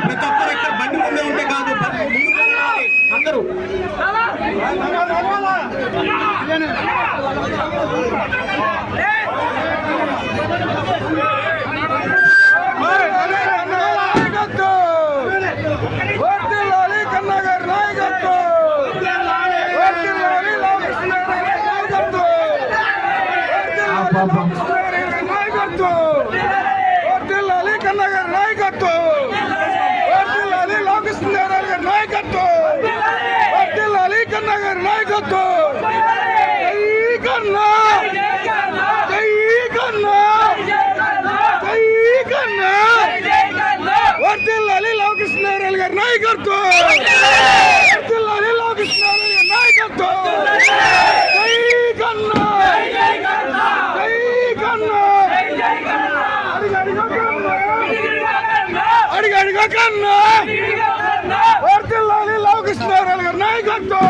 ప్రతి ఒక్కరు ఇక్కడ బండి ముందే ఉంటే కాదు అందరూ Bye-bye. నాయకత్వం. వర్ధిల్లాలి రామకృష్ణదేవరాయలు గారి నాయకత్వం. వర్ధిల్లాలి కన్నా గారి నాయకత్వం. జై కన్నా. జై కన్నా. జై కన్నా. వర్ధిల్లాలి రామకృష్ణదేవరాయలు గారి నాయకత్వం. నాయకత్వం.